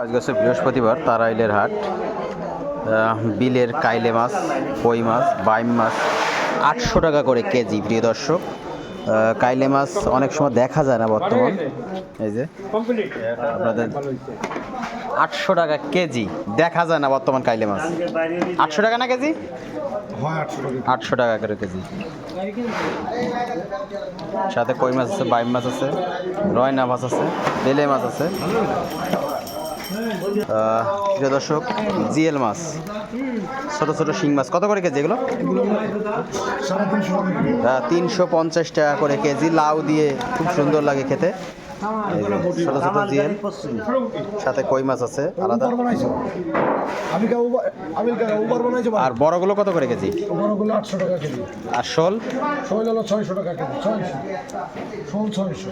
আজকে হচ্ছে বৃহস্পতিবার তারাইলের হাট। বিলের কাইলে মাছ কই মাছ বাইম মাছ আটশো টাকা করে কেজি প্রিয় দর্শক। কাইলে মাছ অনেক সময় দেখা যায় না বর্তমান। এই যে আপনাদের আটশো টাকা কেজি দেখা যায় না বর্তমান কাইলে মাছ। আটশো টাকা না কেজি? আটশো টাকা করে কেজি। সাথে কই মাছ আছে? বাইম মাছ আছে রয়না মাছ আছে বেলে মাছ আছে। প্রিয় দর্শক জিএল মাছ। ছোট ছোট শিং মাছ। কত করে কেজি এগুলো? তিনশো পঞ্চাশ টাকা করে কেজি। লাউ দিয়ে খুব সুন্দর লাগে খেতে। ছোট ছোট জিএল সাথে কই মাছ আছে? আলাদা? আর বড়গুলো কত করে কেজি? বড়গুলো আটশো টাকা কেজি। আর শোল? শোল হলো ছয়শো টাকা কেজি ছয়শো। শোল ছয়শো।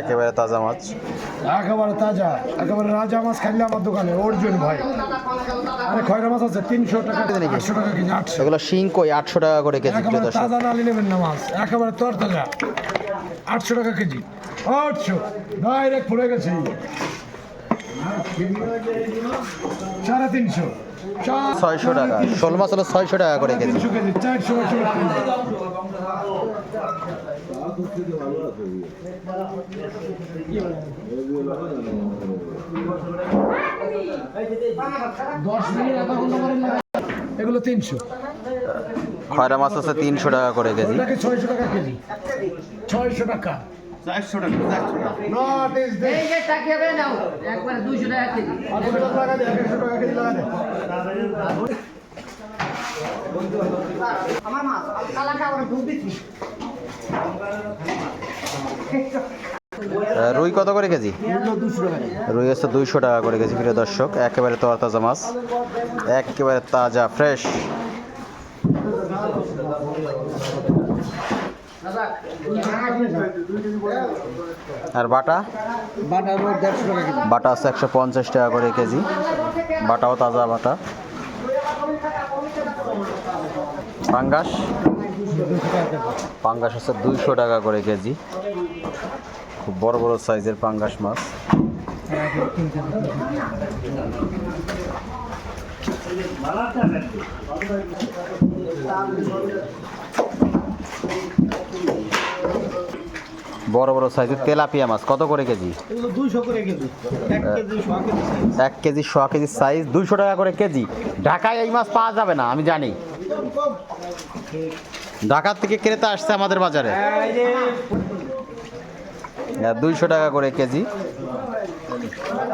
একেবারে তাজা মাছ। একেবারে তাজা একেবারে রাজা মাছ খাইলে আমার দোকানে অর্জুন ভাই। আরে খয়রা মাছ আছে তিনশো টাকা? আটশো টাকা কেজি আটশো। এগুলো শিং কই? আটশো টাকা করে কেজি তাজা নালি নেবেন না মাছ। একেবারে তর তাজা আটশো টাকা কেজি। আটশো। ডাইরেক্ট পড়ে গেছে। সাড়ে তিনশো। ছয়শো টাকা। শোল মাছ হলো ছয়শো টাকা করে কেজি। চারশো দশ মিনিট এগুলো তিনশো। খয়রা মাছ আছে তিনশো টাকা করে কেজি। ছয়শো টাকা কেজি। ছয়শো টাকা। Not is this. এই যে টাকিয়ে নাও একবারে দুইশো টাকা কেজি। আটশো টাকা লাগা দে, টাকা কেজি লাগা দে। আমার মাছ কালাটা আবার ডুব দিচ্ছি। রুই কত করে কেজি? রুই হচ্ছে দুইশো টাকা করে কেজি প্রিয় দর্শক। একেবারে তরতাজা মাছ। একেবারে তাজা ফ্রেশ আর বাটা? বাটা আছে একশো পঞ্চাশ টাকা করে কেজি। বাটাও তাজা বাটা। পাঙ্গাস? পাঙ্গাস হচ্ছে দুইশো টাকা করে কেজি। খুব বড় বড় সাইজের পাঙ্গাস মাছ। বড় বড় সাইজের তেলাপিয়া মাছ কত করে কেজি? এক কেজি এক শ কেজি সাইজ দুইশো টাকা করে কেজি। ঢাকায় এই মাছ পাওয়া যাবে না আমি জানি। ঢাকার থেকে ক্রেতা আসছে আমাদের বাজারে। দুইশো টাকা করে কেজি।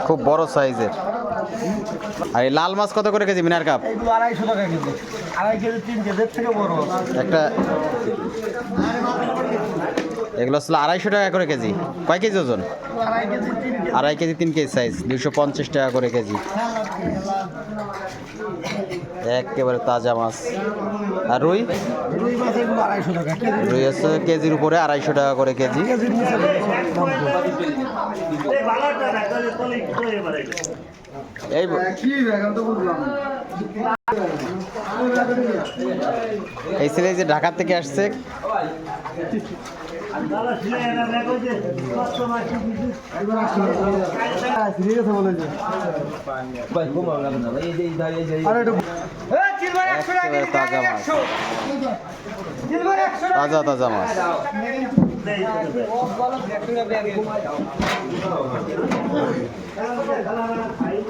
খুব বড় সাইজের আর এই লাল মাছ কত করে কেজি মিনার কাপ? এগুলো আড়াইশো টাকা কেজি। আড়াই কেজি তিন কেজির থেকে বড়। একটা এগুলো আসলে আড়াইশো টাকা করে কেজি। কয় কেজি ওজন? আড়াই কেজি তিন কেজি। আড়াই কেজি তিন কেজি সাইজ দুশো পঞ্চাশ টাকা করে কেজি। একেবারে তাজা মাছ। আর রুই? রুই আছে কেজির উপরে আড়াইশো টাকা করে কেজি। এই এই ছেলে যে ঢাকা থেকে আসছে তাজা তাজা মাছ।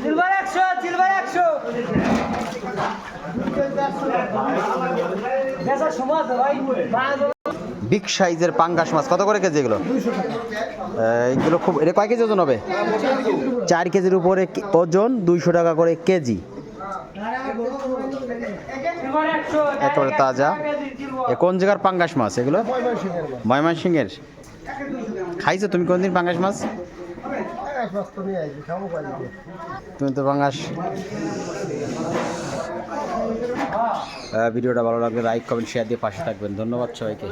সিলভার একশো সিলভার একশো। সময় ভাই বিগ সাইজের পাঙ্গাস মাছ। কত করে কেজি এগুলো? এগুলো খুব এটা কয় কেজি ওজন হবে? চার কেজির উপরে ওজন দুইশো টাকা করে কেজি। একেবারে তাজা। এ কোন জায়গার পাঙ্গাস মাছ এগুলো? ময়মনসিংহের। খাইছো তুমি কোনদিন পাঙ্গাস মাছ? তুমি তো বাংলাস ভিডিওটা ভালো লাগলে লাইক কমেন্ট শেয়ার দিয়ে পাশে থাকবেন। ধন্যবাদ সবাইকে।